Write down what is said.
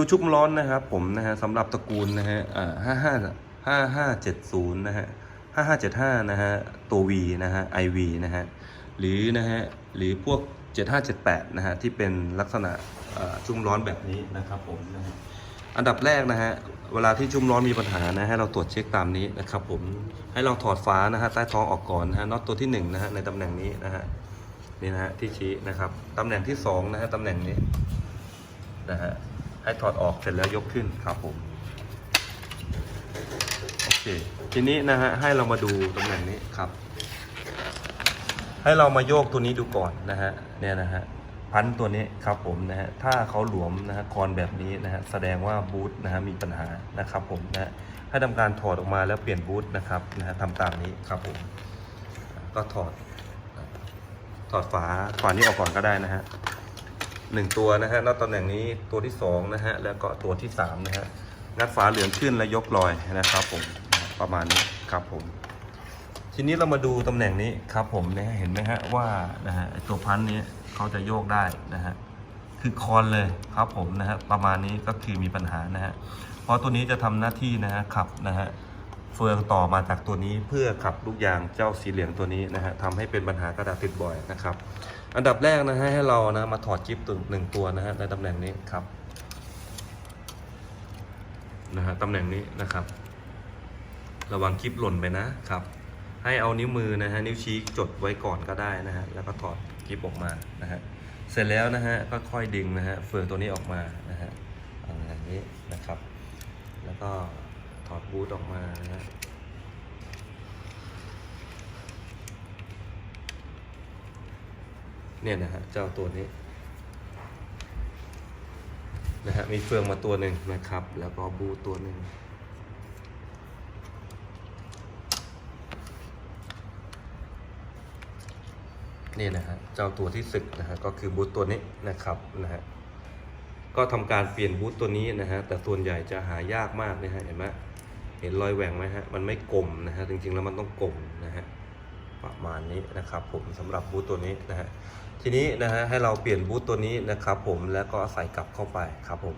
ดูชุบร้อนนะครับผมนะฮะสำหรับตระกูลนะฮะอ่าห้าห้าห้าห้าเจ็ดศูนย์นะฮะห้าห้าเจ็ดห้านะฮะตัว V นะฮะ IV นะฮะหรือนะฮะหรือพวก7578นะฮะที่เป็นลักษณะชุ่มร้อนแบบนี้นะครับผมนะฮะอันดับแรกนะฮะเวลาที่ชุ่มร้อนมีปัญหานะให้เราตรวจเช็คตามนี้นะครับผมให้เราถอดฝานะฮะใต้ท้องออกก่อนนะฮะน็อตตัวที่หนึ่งนะฮะในตำแหน่งนี้นะฮะนี่นะฮะที่ชี้นะครับตำแหน่งที่สองนะฮะตำแหน่งนี้นะฮะ ให้ถอดออกเสร็จแล้วยกขึ้นครับผมโอเคทีนี้นะฮะให้เรามาดูตำแหน่งนี้ครับ ให้เรามาโยกตัวนี้ดูก่อนนะฮะเนี่ยนะฮะพันตัวนี้ครับผมนะฮะถ้าเขาหลวมนะฮะคอนแบบนี้นะฮะแสดงว่าบูทนะฮะมีปัญหานะครับผมนะฮะให้ทำการถอดออกมาแล้วเปลี่ยนบูทนะครับนะฮะทำตามนี้ครับผมก็ถอดถอดฝาฝานี้ออกก่อนก็ได้นะฮะ หนึ่งตัวนะฮะแล้วตำแหน่งนี้ตัวที่สองนะฮะแล้วก็ตัวที่สามนะฮะงัดฝาเหลืองขึ้นแล้วยกลอยนะครับผมประมาณนี้ครับผม ทีนี้เรามาดูตำแหน่งนี้ครับผมนะเห็นไหมฮะว่านะฮะตัวพันนี้เขาจะโยกได้นะฮะคือคอนเลยครับผมนะฮะประมาณนี้ก็คือมีปัญหานะฮะเพราะตัวนี้จะทำหน้าที่นะฮะขับนะฮะ เฟืองต่อมาจากตัวนี้เพื่อขับลูกยางเจ้าสีเหลืองตัวนี้นะฮะทำให้เป็นปัญหากระดาษติดบ่อยนะครับ อันดับแรกนะฮะให้เรานะมาถอดจิ๊บตัวหนึ่งตัวนะฮะในตำแหน่งนี้ครับนะฮะตำแหน่งนี้นะครับ ระวังคลิปหล่นไปนะครับ ให้เอานิ้วมือนะฮะนิ้วชี้จดไว้ก่อนก็ได้นะฮะแล้วก็ถอดคลิปออกมานะฮะเสร็จแล้วนะฮะก็ค่อยดึงนะฮะเฟืองตัวนี้ออกมานะฮะอย่างนี้นะครับ แล้วก็ ถอดบูทออกมานะฮะเนี่ยนะฮะเจ้าตัวนี้นะฮะมีเฟืองมาตัวหนึ่งนะครับ แล้วก็บูตัวหนึ่งนี่นะฮะเจ้าตัวที่สึกนะฮะก็คือบูทตัวนี้นะครับนะฮะก็ทำการเปลี่ยนบูทตัวนี้นะฮะแต่ส่วนใหญ่จะหายากมากนะฮะเห็นไหม เห็นรอยแหว่งไหมฮะ มันไม่กลมนะฮะ จริงๆแล้วมันต้องกลมนะฮะ ประมาณนี้นะครับผมสำหรับบูทตัวนี้นะฮะ ทีนี้นะฮะให้เราเปลี่ยนบูทตัวนี้นะครับผมแล้วก็ใส่กลับเข้าไปครับผม